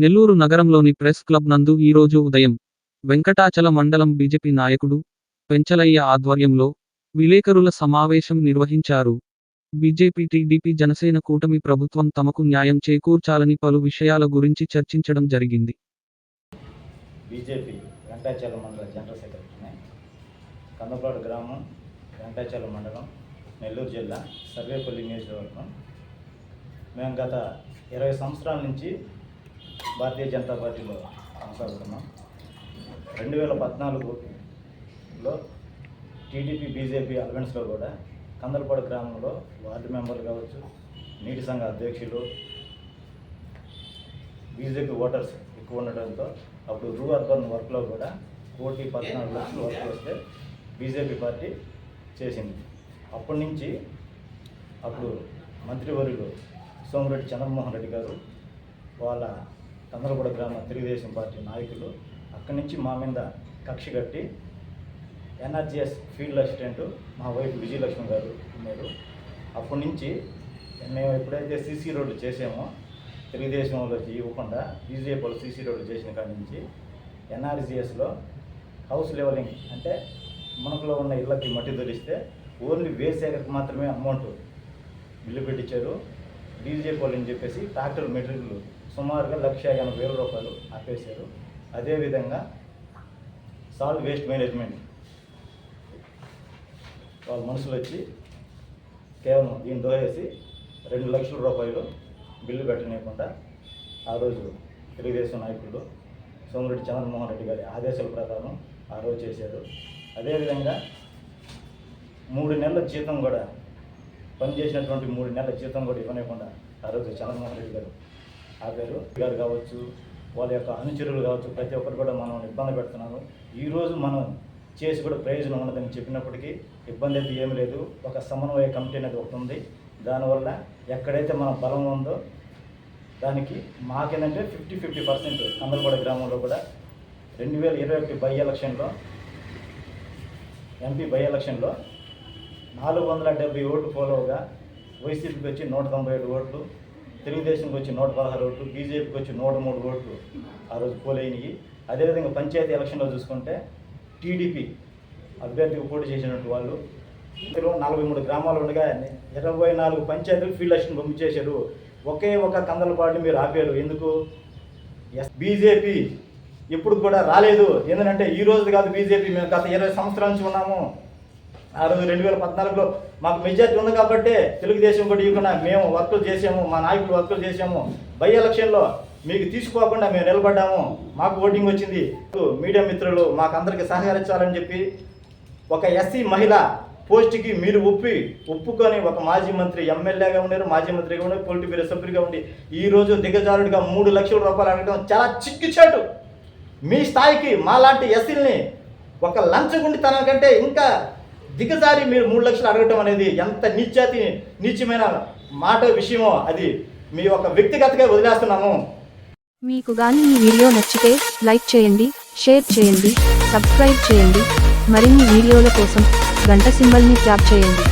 నెల్లూరు నగరంలోని press club నందు ఈరోజు ఉదయం వెంకటాచల మండలం బీజేపీ నాయకుడు పెంచలయ్య ఆధ్వర్యంలో విలేకరుల సమావేశం నిర్వహించారు. బీజేపీ టీడీపీ జనసేన కూటమి ప్రభుత్వం తమకు న్యాయం చేకూర్చాలని పలు విషయాల గురించి చర్చించడం జరిగింది. బీజేపీ వెంకటాచల మండల జనరల్ సెక్రటరీ కందపాడు గ్రామం వెంకటాచల మండలం నెల్లూరు జిల్లా సర్వేపల్లి నియోజకవర్గం. మేము గత ఇరవై సంవత్సరాల నుంచి భారతీయ జనతా పార్టీలో కొనసాగుతున్నాం. రెండు వేల పద్నాలుగులో టీడీపీ బీజేపీ అలవెన్స్లో కూడా కందలపాడు గ్రామంలో వార్డు మెంబర్లు కావచ్చు నీటి సంఘ అధ్యక్షులు బీజేపీ ఓటర్స్ ఎక్కువ ఉండడంతో అప్పుడు రూ అర్బన్ వర్క్లో కూడా కోటి పద్నాలుగు లక్షలు వర్క్ వస్తే బీజేపీ పార్టీ చేసింది. అప్పటి నుంచి అప్పుడు మంత్రివర్యులు సోమిరెడ్డి చంద్రమోహన్ రెడ్డి గారు వాళ్ళ తందరగూడ గ్రామ తెలుగుదేశం పార్టీ నాయకులు అక్కడి నుంచి మా మీద కక్ష కట్టి ఎన్ఆర్జిఎస్ ఫీల్డ్ అసిస్టెంట్ మా వైపు విజయలక్ష్మి గారు ఉన్నారు. అప్పటి నుంచి మేము ఎప్పుడైతే సీసీ రోడ్లు చేసామో తెలుగుదేశం ఇవ్వకుండా బీజేపీ వాళ్ళు సీసీ రోడ్లు చేసిన కాడి నుంచి ఎన్ఆర్జిఎస్లో హౌస్ లెవెలింగ్ అంటే మునకలో ఉన్న ఇళ్ళకి మట్టి దొరిస్తే ఓన్లీ వేసేకకు మాత్రమే అమౌంట్ బిల్లు పెట్టించారు బీజేపీ వాళ్ళు చెప్పేసి ట్రాక్టర్ మెటీరియల్ సుమారుగా లక్ష ఎనభై వేల రూపాయలు ఆపేశారు. అదేవిధంగా సాల్ట్ వేస్ట్ మేనేజ్మెంట్. వాళ్ళ మనుషులు వచ్చి కేవలం దీని దోహేసి రెండు లక్షల రూపాయలు బిల్లు పెట్టనీయకుండా ఆ రోజు తెలుగుదేశం నాయకులు సోమిరెడ్డి చంద్రమోహన్ రెడ్డి గారి ఆదేశాల ప్రకారం ఆ రోజు చేశారు. అదేవిధంగా మూడు నెలల జీతం కూడా పనిచేసినటువంటి మూడు నెలల జీతం కూడా ఇవ్వలేకుండా ఆ రోజు చంద్రమోహన్ రెడ్డి గారు ఆపారు. గారు కావచ్చు వాళ్ళ యొక్క అనుచరులు కావచ్చు ప్రతి ఒక్కరు కూడా మనం ఇబ్బంది పెడుతున్నారు. ఈరోజు మనం చేసి కూడా ప్రయోజనం ఉన్నదని చెప్పినప్పటికీ ఇబ్బంది అయితే ఏమి లేదు. ఒక సమన్వయ కమిటీ అనేది ఒకటి ఉంది. దానివల్ల ఎక్కడైతే మన బలం ఉందో దానికి మాకేంటంటే ఫిఫ్టీ ఫిఫ్టీ పర్సెంట్ కందలగూడ గ్రామంలో కూడా రెండు వేల ఇరవై ఒకటి బై ఎలక్షన్లో ఎంపీ బై ఎలక్షన్లో నాలుగు వందల డెబ్బై ఓట్లు పోలోగా వైసీపీకి వచ్చి నూట తొంభై ఏడు ఓట్లు తెలుగుదేశంకి వచ్చి నూట పదహారు ఓట్లు బీజేపీకి వచ్చి నూట మూడు ఓట్లు ఆ రోజు పోలైనవి అదేవిధంగా పంచాయతీ ఎలక్షన్లో చూసుకుంటే టీడీపీ అభ్యర్థికి పోటీ చేసినట్టు వాళ్ళు నలభై మూడు గ్రామాలు ఉండగా ఇరవై నాలుగు పంచాయతీలు ఫీల్డ్ ఎలక్షన్ పంపించేశారు. ఒకే ఒక కందలపాటుని మీరు ఆపారు ఎందుకు? ఎస్ బీజేపీ ఇప్పుడు కూడా రాలేదు. ఎందుకంటే ఈ రోజు కాదు బీజేపీ. మేము గత ఇరవై సంవత్సరాల నుంచి ఉన్నాము. ఆ రోజు రెండు వేల పద్నాలుగులో మాకు మెజార్టీ ఉంది కాబట్టి తెలుగుదేశం కూడా ఇవ్వకుండా మేము వర్కులు చేసాము మా నాయకులు వర్కులు చేసాము. బై ఎలక్షన్లో మీకు తీసుకోకుండా మేము నిలబడ్డాము. మాకు ఓటింగ్ వచ్చింది. మీడియా మిత్రులు మాకు అందరికి సహకరించాలని చెప్పి ఒక ఎస్సీ మహిళ పోస్ట్కి మీరు ఒప్పి ఒప్పుకొని ఒక మాజీ మంత్రి ఎమ్మెల్యేగా ఉన్నారు మాజీ మంత్రిగా ఉన్నారు పొలిటి బ్యూరో సభ్యుడిగా ఉండి. ఈ రోజు దిగజారుడిగా మూడు లక్షల రూపాయలు అడగడం చాలా చిక్కుచాటు మీ స్థాయికి మాలాంటి ఎస్సీల్ని ఒక లంచగుండితనం కంటే ఇంకా దిగజారి మీరు మూడు లక్షలు అడగటం అనేది ఎంత నీచాతి నీచమైన మాట విషయమో అది మీ ఒక వ్యక్తిగతగా వదిలేస్తున్నాము. మీకు గాని ఈ వీడియో నచ్చితే లైక్ చేయండి షేర్ చేయండి సబ్స్క్రైబ్ చేయండి. మరిన్ని వీడియోల కోసం గంట సింబల్ని ట్యాప్ చేయండి.